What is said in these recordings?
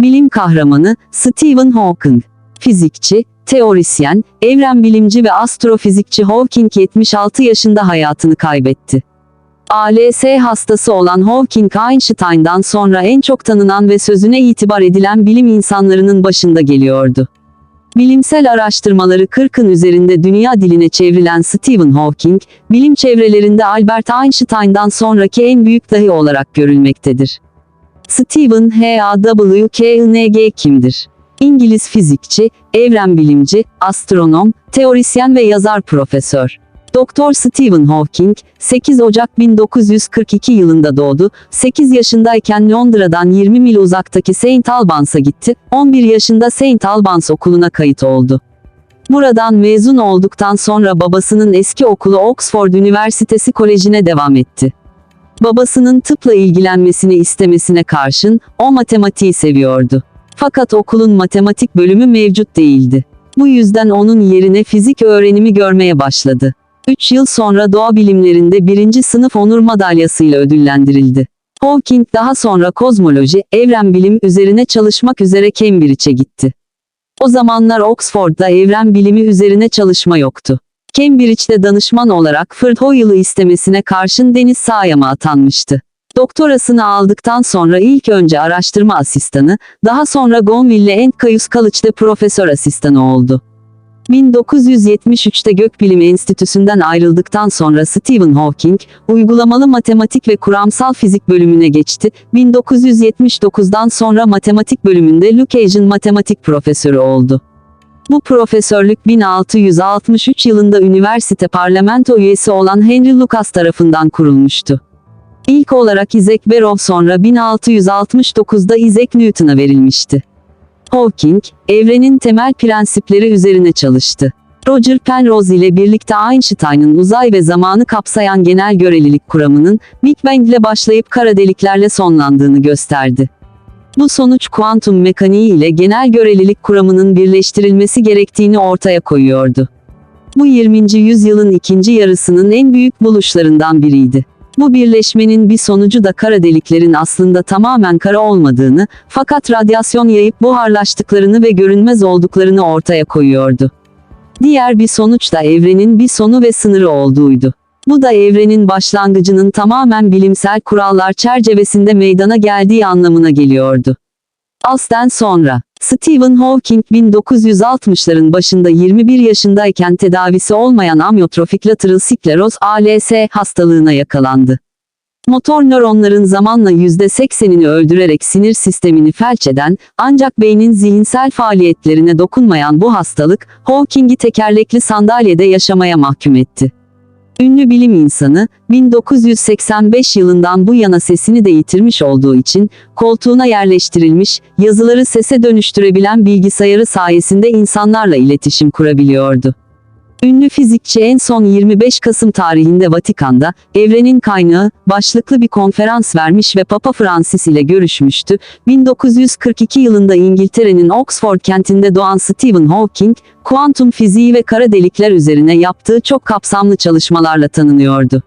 Bilim kahramanı Stephen Hawking. Fizikçi, teorisyen, evren bilimci ve astrofizikçi Hawking 76 yaşında hayatını kaybetti. ALS hastası olan Hawking Einstein'dan sonra en çok tanınan ve sözüne itibar edilen bilim insanlarının başında geliyordu. Bilimsel araştırmaları 40'ın üzerinde dünya diline çevrilen Stephen Hawking, bilim çevrelerinde Albert Einstein'dan sonraki en büyük dahi olarak görülmektedir. Stephen Hawking kimdir? İngiliz fizikçi, evren bilimci, astronom, teorisyen ve yazar profesör. Doktor Stephen Hawking, 8 Ocak 1942 yılında doğdu. 8 yaşındayken Londra'dan 20 mil uzaktaki St. Albans'a gitti. 11 yaşında St. Albans okuluna kayıt oldu. Buradan mezun olduktan sonra babasının eski okulu Oxford Üniversitesi Koleji'ne devam etti. Babasının tıpla ilgilenmesini istemesine karşın, o matematiği seviyordu. Fakat okulun matematik bölümü mevcut değildi. Bu yüzden onun yerine fizik öğrenimi görmeye başladı. 3 yıl sonra doğa bilimlerinde birinci sınıf onur madalyasıyla ödüllendirildi. Hawking daha sonra kozmoloji, evren bilim üzerine çalışmak üzere Cambridge'e gitti. O zamanlar Oxford'da evren bilimi üzerine çalışma yoktu. Cambridge'de danışman olarak Ferd Hoyle'ı istemesine karşın Deniz Sağyam'a atanmıştı. Doktorasını aldıktan sonra ilk önce araştırma asistanı, daha sonra Gonville and Caius College'de profesör asistanı oldu. 1973'te Gökbilim Enstitüsü'nden ayrıldıktan sonra Stephen Hawking, uygulamalı matematik ve kuramsal fizik bölümüne geçti. 1979'dan sonra matematik bölümünde Lucasian matematik profesörü oldu. Bu profesörlük 1663 yılında üniversite parlamento üyesi olan Henry Lucas tarafından kurulmuştu. İlk olarak Isaac Barrow sonra 1669'da Isaac Newton'a verilmişti. Hawking, evrenin temel prensipleri üzerine çalıştı. Roger Penrose ile birlikte Einstein'ın uzay ve zamanı kapsayan genel görelilik kuramının Big Bang ile başlayıp kara deliklerle sonlandığını gösterdi. Bu sonuç kuantum mekaniği ile genel görelilik kuramının birleştirilmesi gerektiğini ortaya koyuyordu. Bu 20. yüzyılın ikinci yarısının en büyük buluşlarından biriydi. Bu birleşmenin bir sonucu da kara deliklerin aslında tamamen kara olmadığını, fakat radyasyon yayıp buharlaştıklarını ve görünmez olduklarını ortaya koyuyordu. Diğer bir sonuç da evrenin bir sonu ve sınırı olduğuydu. Bu da evrenin başlangıcının tamamen bilimsel kurallar çerçevesinde meydana geldiği anlamına geliyordu. Aslen sonra, Stephen Hawking 1960'ların başında 21 yaşındayken tedavisi olmayan amyotrofik lateral skleroz ALS hastalığına yakalandı. Motor nöronların zamanla %80'ini öldürerek sinir sistemini felç eden, ancak beynin zihinsel faaliyetlerine dokunmayan bu hastalık, Hawking'i tekerlekli sandalyede yaşamaya mahkum etti. Ünlü bilim insanı, 1985 yılından bu yana sesini de yitirmiş olduğu için, koltuğuna yerleştirilmiş, yazıları sese dönüştürebilen bilgisayarı sayesinde insanlarla iletişim kurabiliyordu. Ünlü fizikçi en son 25 Kasım tarihinde Vatikan'da, Evrenin Kaynağı, başlıklı bir konferans vermiş ve Papa Francis ile görüşmüştü. 1942 yılında İngiltere'nin Oxford kentinde doğan Stephen Hawking, kuantum fiziği ve kara delikler üzerine yaptığı çok kapsamlı çalışmalarla tanınıyordu.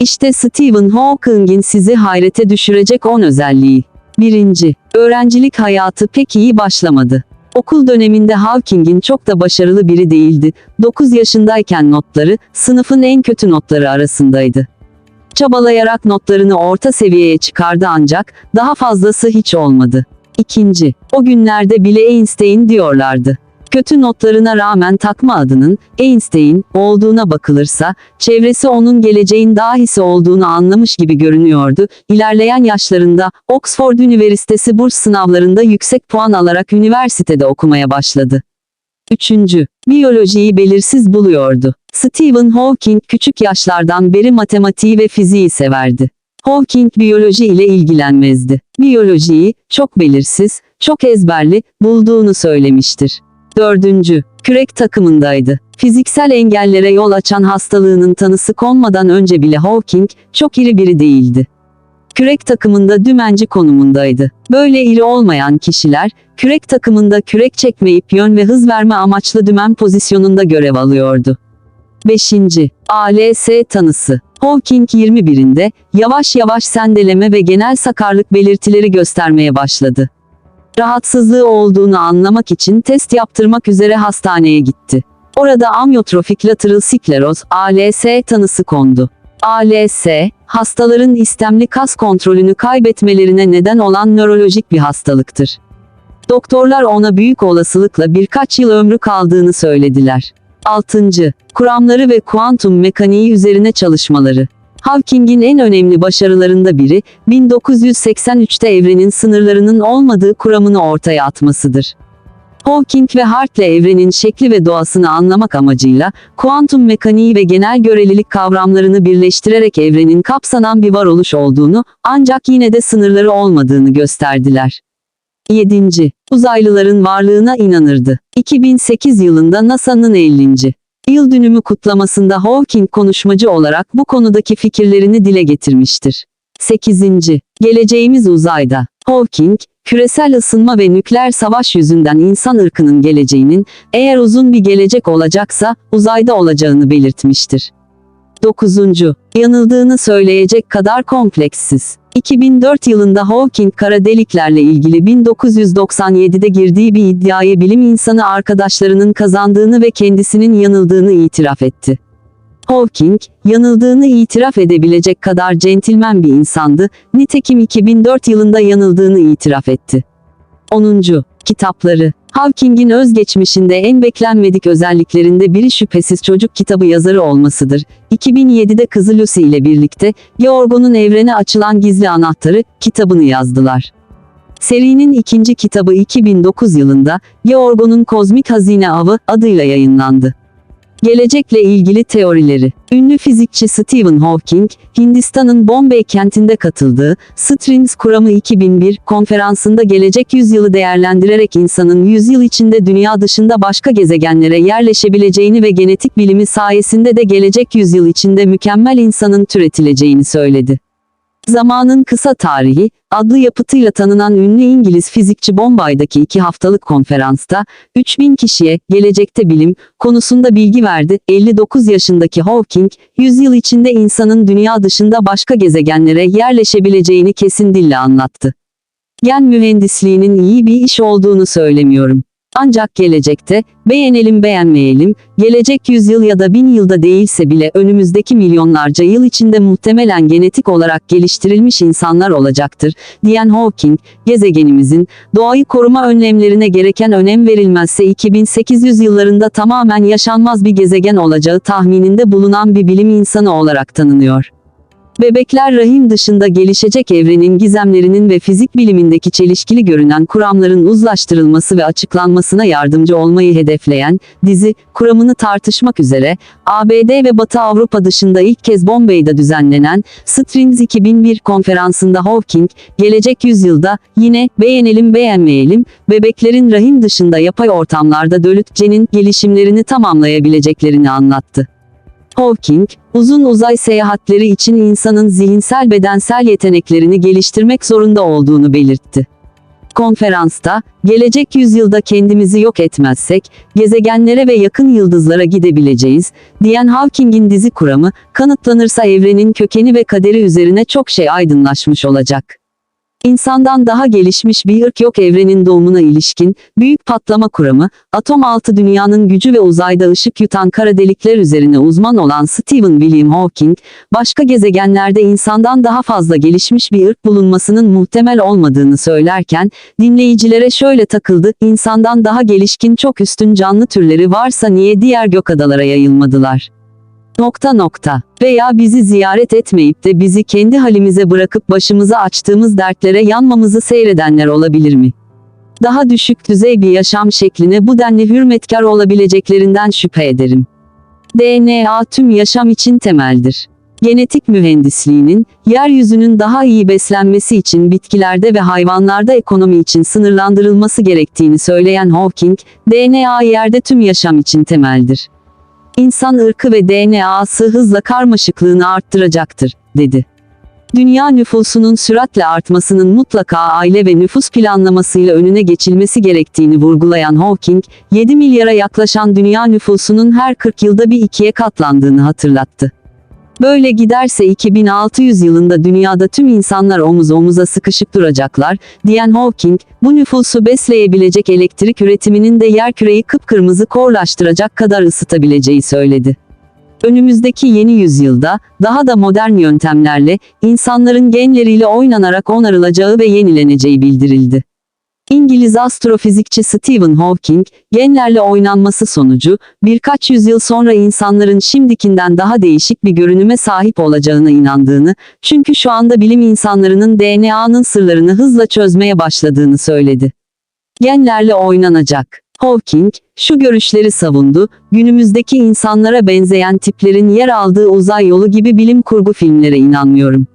İşte Stephen Hawking'in sizi hayrete düşürecek 10 özelliği. 1. Öğrencilik hayatı pek iyi başlamadı. Okul döneminde Hawking'in çok da başarılı biri değildi. 9 yaşındayken notları, sınıfın en kötü notları arasındaydı. Çabalayarak notlarını orta seviyeye çıkardı ancak, daha fazlası hiç olmadı. İkinci, o günlerde bile Einstein diyorlardı. Kötü notlarına rağmen takma adının Einstein olduğuna bakılırsa, çevresi onun geleceğin dahisi olduğunu anlamış gibi görünüyordu. İlerleyen yaşlarında Oxford Üniversitesi burs sınavlarında yüksek puan alarak üniversitede okumaya başladı. Üçüncü, biyolojiyi belirsiz buluyordu. Stephen Hawking küçük yaşlardan beri matematiği ve fiziği severdi. Hawking biyoloji ile ilgilenmezdi. Biyolojiyi, çok belirsiz, çok ezberli, bulduğunu söylemiştir. Dördüncü, kürek takımındaydı. Fiziksel engellere yol açan hastalığının tanısı konmadan önce bile Hawking, çok iri biri değildi. Kürek takımında dümenci konumundaydı. Böyle iri olmayan kişiler, kürek takımında kürek çekmeyip yön ve hız verme amaçlı dümen pozisyonunda görev alıyordu. 5. ALS tanısı Hawking 21'inde, yavaş yavaş sendeleme ve genel sakarlık belirtileri göstermeye başladı. Rahatsızlığı olduğunu anlamak için test yaptırmak üzere hastaneye gitti. Orada amyotrofik lateral skleroz ALS tanısı kondu. ALS, hastaların istemli kas kontrolünü kaybetmelerine neden olan nörolojik bir hastalıktır. Doktorlar ona büyük olasılıkla birkaç yıl ömrü kaldığını söylediler. 6. Kuramları ve kuantum mekaniği üzerine çalışmaları. Hawking'in en önemli başarılarında biri, 1983'te evrenin sınırlarının olmadığı kuramını ortaya atmasıdır. Hawking ve Hartley evrenin şekli ve doğasını anlamak amacıyla, kuantum mekaniği ve genel görelilik kavramlarını birleştirerek evrenin kapsanan bir varoluş olduğunu, ancak yine de sınırları olmadığını gösterdiler. 7. Uzaylıların varlığına inanırdı. 2008 yılında NASA'nın 50. Yıl dönümü kutlamasında Hawking konuşmacı olarak bu konudaki fikirlerini dile getirmiştir. 8. Geleceğimiz uzayda. Hawking, küresel ısınma ve nükleer savaş yüzünden insan ırkının geleceğinin, eğer uzun bir gelecek olacaksa, uzayda olacağını belirtmiştir. 9. Yanıldığını söyleyecek kadar kompleksiz. 2004 yılında Hawking kara deliklerle ilgili 1997'de girdiği bir iddiaya bilim insanı arkadaşlarının kazandığını ve kendisinin yanıldığını itiraf etti. Hawking, yanıldığını itiraf edebilecek kadar centilmen bir insandı, nitekim 2004 yılında yanıldığını itiraf etti. 10. Kitapları Hawking'in özgeçmişinde en beklenmedik özelliklerinde biri şüphesiz çocuk kitabı yazarı olmasıdır. 2007'de kızı Lucy ile birlikte Georgo'nun evrene açılan gizli anahtarı kitabını yazdılar. Serinin ikinci kitabı 2009 yılında Georgo'nun Kozmik Hazine Avı adıyla yayınlandı. Gelecekle ilgili teorileri. Ünlü fizikçi Stephen Hawking, Hindistan'ın Bombay kentinde katıldığı Strings Kuramı 2001 konferansında gelecek yüzyılı değerlendirerek insanın yüzyıl içinde dünya dışında başka gezegenlere yerleşebileceğini ve genetik bilimi sayesinde de gelecek yüzyıl içinde mükemmel insanın türetileceğini söyledi. Zamanın Kısa Tarihi, adlı yapıtıyla tanınan ünlü İngiliz fizikçi Bombay'daki iki haftalık konferansta, 3000 kişiye, gelecekte bilim, konusunda bilgi verdi. 59 yaşındaki Hawking, 100 yıl içinde insanın dünya dışında başka gezegenlere yerleşebileceğini kesin dille anlattı. Gen mühendisliğinin iyi bir iş olduğunu söylemiyorum. Ancak gelecekte, beğenelim beğenmeyelim, gelecek yüzyıl ya da bin yılda değilse bile önümüzdeki milyonlarca yıl içinde muhtemelen genetik olarak geliştirilmiş insanlar olacaktır, diyen Hawking, gezegenimizin, doğayı koruma önlemlerine gereken önem verilmezse 2800 yıllarında tamamen yaşanmaz bir gezegen olacağı tahmininde bulunan bir bilim insanı olarak tanınıyor. Bebekler rahim dışında gelişecek evrenin gizemlerinin ve fizik bilimindeki çelişkili görünen kuramların uzlaştırılması ve açıklanmasına yardımcı olmayı hedefleyen dizi kuramını tartışmak üzere ABD ve Batı Avrupa dışında ilk kez Bombay'da düzenlenen Strings 2001 konferansında Hawking, gelecek yüzyılda yine beğenelim beğenmeyelim bebeklerin rahim dışında yapay ortamlarda dölütcenin gelişimlerini tamamlayabileceklerini anlattı. Hawking, uzun uzay seyahatleri için insanın zihinsel bedensel yeteneklerini geliştirmek zorunda olduğunu belirtti. Konferansta, gelecek yüzyılda kendimizi yok etmezsek, gezegenlere ve yakın yıldızlara gidebileceğiz, diyen Hawking'in dizi kuramı, kanıtlanırsa evrenin kökeni ve kaderi üzerine çok şey aydınlaşmış olacak. İnsandan daha gelişmiş bir ırk yok evrenin doğumuna ilişkin, büyük patlama kuramı, atom altı dünyanın gücü ve uzayda ışık yutan kara delikler üzerine uzman olan Stephen William Hawking, başka gezegenlerde insandan daha fazla gelişmiş bir ırk bulunmasının muhtemel olmadığını söylerken, dinleyicilere şöyle takıldı, insandan daha gelişkin çok üstün canlı türleri varsa niye diğer gökadalara yayılmadılar? Nokta nokta. Veya bizi ziyaret etmeyip de bizi kendi halimize bırakıp başımıza açtığımız dertlere yanmamızı seyredenler olabilir mi? Daha düşük düzey bir yaşam şekline bu denli hürmetkar olabileceklerinden şüphe ederim. DNA tüm yaşam için temeldir. Genetik mühendisliğinin, yeryüzünün daha iyi beslenmesi için bitkilerde ve hayvanlarda ekonomi için sınırlandırılması gerektiğini söyleyen Hawking, DNA yerde tüm yaşam için temeldir. İnsan ırkı ve DNA'sı hızla karmaşıklığını arttıracaktır, dedi. Dünya nüfusunun süratle artmasının mutlaka aile ve nüfus planlamasıyla önüne geçilmesi gerektiğini vurgulayan Hawking, 7 milyara yaklaşan dünya nüfusunun her 40 yılda bir ikiye katlandığını hatırlattı. Böyle giderse 2600 yılında dünyada tüm insanlar omuz omuza sıkışıp duracaklar, diyen Hawking, bu nüfusu besleyebilecek elektrik üretiminin de yerküreyi kıpkırmızı korlaştıracak kadar ısıtabileceği söyledi. Önümüzdeki yeni yüzyılda, daha da modern yöntemlerle, insanların genleriyle oynanarak onarılacağı ve yenileneceği bildirildi. İngiliz astrofizikçi Stephen Hawking, genlerle oynanması sonucu, birkaç yüzyıl sonra insanların şimdikinden daha değişik bir görünüme sahip olacağına inandığını, çünkü şu anda bilim insanlarının DNA'nın sırlarını hızla çözmeye başladığını söyledi. Genlerle oynanacak. Hawking, şu görüşleri savundu, günümüzdeki insanlara benzeyen tiplerin yer aldığı uzay yolu gibi bilim kurgu filmlere inanmıyorum.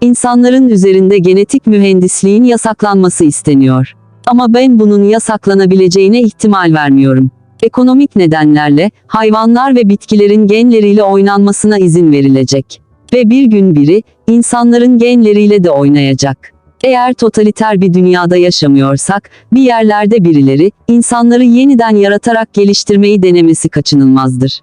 İnsanların üzerinde genetik mühendisliğin yasaklanması isteniyor. Ama ben bunun yasaklanabileceğine ihtimal vermiyorum. Ekonomik nedenlerle hayvanlar ve bitkilerin genleriyle oynanmasına izin verilecek. Ve bir gün biri insanların genleriyle de oynayacak. Eğer totaliter bir dünyada yaşamıyorsak, bir yerlerde birileri insanları yeniden yaratarak geliştirmeyi denemesi kaçınılmazdır.